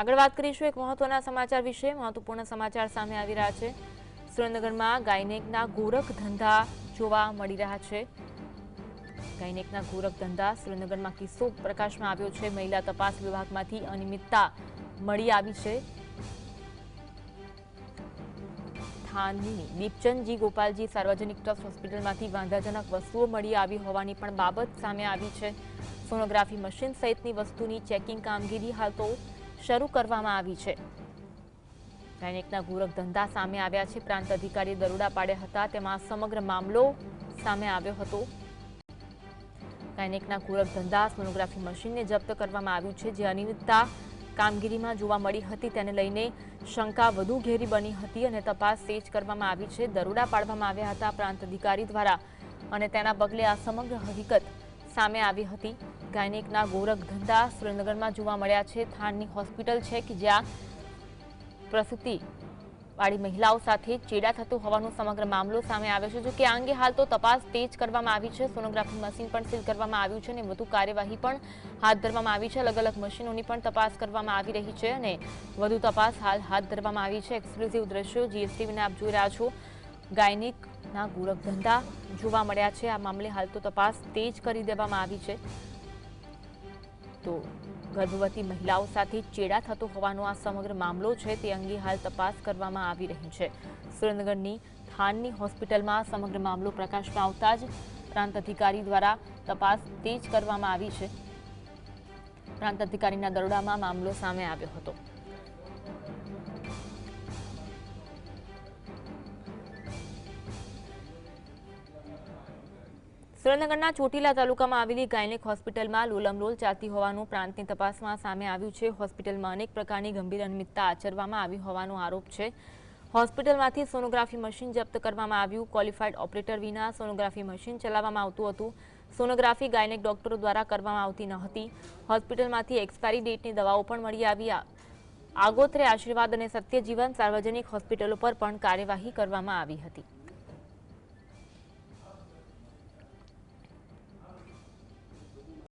આગળ વાત કરીશું એક મહત્વના સમાચાર વિશે. મહત્વપૂર્ણ સમાચાર સામે આવી રહ્યા છે. સુરેન્દ્રનગરમાં ગાયનેકના ગોરખ ધંધા જોવા મળી રહ્યા છે. ગાયનેકના ગોરખ ધંધા સુરેન્દ્રનગરમાં કિસ્સો પ્રકાશમાં આવ્યો છે. મહિલા તપાસ વિભાગમાંથી અનિયમિતતા મળી આવી છે. થાનની દીપચંદજી ગોપાલજી સાર્વજનિક ટ્રસ્ટ હોસ્પિટલમાંથી વાંધાજનક વસ્તુઓ મળી આવી હોવાની પણ બાબત સામે આવી છે. સોનોગ્રાફી મશીન સહિતની વસ્તુની ચેકિંગ કામગીરી હાલ તો શરૂ કરવામાં આવી છે. ગાયનેકના ગોરખ ધંધા સામે આવ્યા છે. પ્રાંત અધિકારીએ દરોડા પાડ્યા હતા. તેમાં સમગ્ર મામલો સામે આવ્યો હતો. ગાયનેકના ગોરખ ધંધા સોનોગ્રાફી મશીનને જપ્ત કરવામાં આવ્યું છે. જે અનિયમિતતા કામગીરીમાં જોવા મળી હતી, તેને લઈને શંકા વધુ ઘેરી બની હતી અને તપાસ તેજ કરવામાં આવી છે. દરોડા પાડવામાં આવ્યા હતા પ્રાંત અધિકારી દ્વારા અને તેના પગલે આ સમગ્ર હકીકત સામે આવી હતી. ગાયનેકના ગોરખ ધંધા સુરેન્દ્રનગરમાં જોવા મળ્યા છે. થાણની હોસ્પિટલ છે કે જ્યાં પ્રસૂતિ વાળી મહિલાઓ સાથે ચેડા થતું હોવાનો સમગ્ર મામલો સામે આવ્યો છે. જો કે આ અંગે હાલ તો તપાસ તેજ કરવામાં આવી છે. સોનોગ્રાફી મશીન પણ સીલ કરવામાં આવ્યું છે અને વધુ કાર્યવાહી પણ હાથ ધરવામાં આવી છે. અલગ અલગ મશીનોની પણ તપાસ કરવામાં આવી રહી છે અને વધુ તપાસ હાલ હાથ ધરવામાં આવી છે. એક્સક્લુઝિવ દ્રશ્યો જીએસટીવીને આપ જોઈ રહ્યા છો. ગાયનિકના ગોરખ ધંધા જોવા મળ્યા છે. આ મામલે હાલ તો તપાસ તેજ કરી દેવામાં આવી છે. તો ગર્ભવતી મહિલાઓ સાથે ચેડા થતો હોવાનો આ સમગ્ર મામલો છે તે અંગે હાલ તપાસ કરવામાં આવી રહી છે. સુરેન્દ્રનગરની થાનની હોસ્પિટલમાં સમગ્ર મામલો પ્રકાશમાં આવતા જ પ્રાંત અધિકારી દ્વારા તપાસ તેજ કરવામાં આવી છે. પ્રાંત અધિકારીના દરોડામાં મામલો સામે આવ્યો હતો. સુરેન્દ્રનગરના ચોટીલા તાલુકામાં આવેલી ગાયનેક હોસ્પિટલમાં લોલમલોલ ચાલતી હોવાનું પ્રાંતની તપાસમાં સામે આવ્યું છે. હોસ્પિટલમાં અનેક પ્રકારની ગંભીર અનિયમિતતા આચરવામાં આવી હોવાનો આરોપ છે. હોસ્પિટલમાંથી સોનોગ્રાફી મશીન જપ્ત કરવામાં આવ્યું. ક્વોલિફાઈડ ઓપરેટર વિના સોનોગ્રાફી મશીન ચલાવવામાં આવતું હતું. સોનોગ્રાફી ગાયનેક ડોક્ટરો દ્વારા કરવામાં આવતી ન હતી. હોસ્પિટલમાંથી એક્સપાયરી ડેટની દવાઓ પણ મળી આવી. આગોતરે આશીર્વાદ અને સત્યજીવન સાર્વજનિક હોસ્પિટલો પર પણ કાર્યવાહી કરવામાં આવી હતી.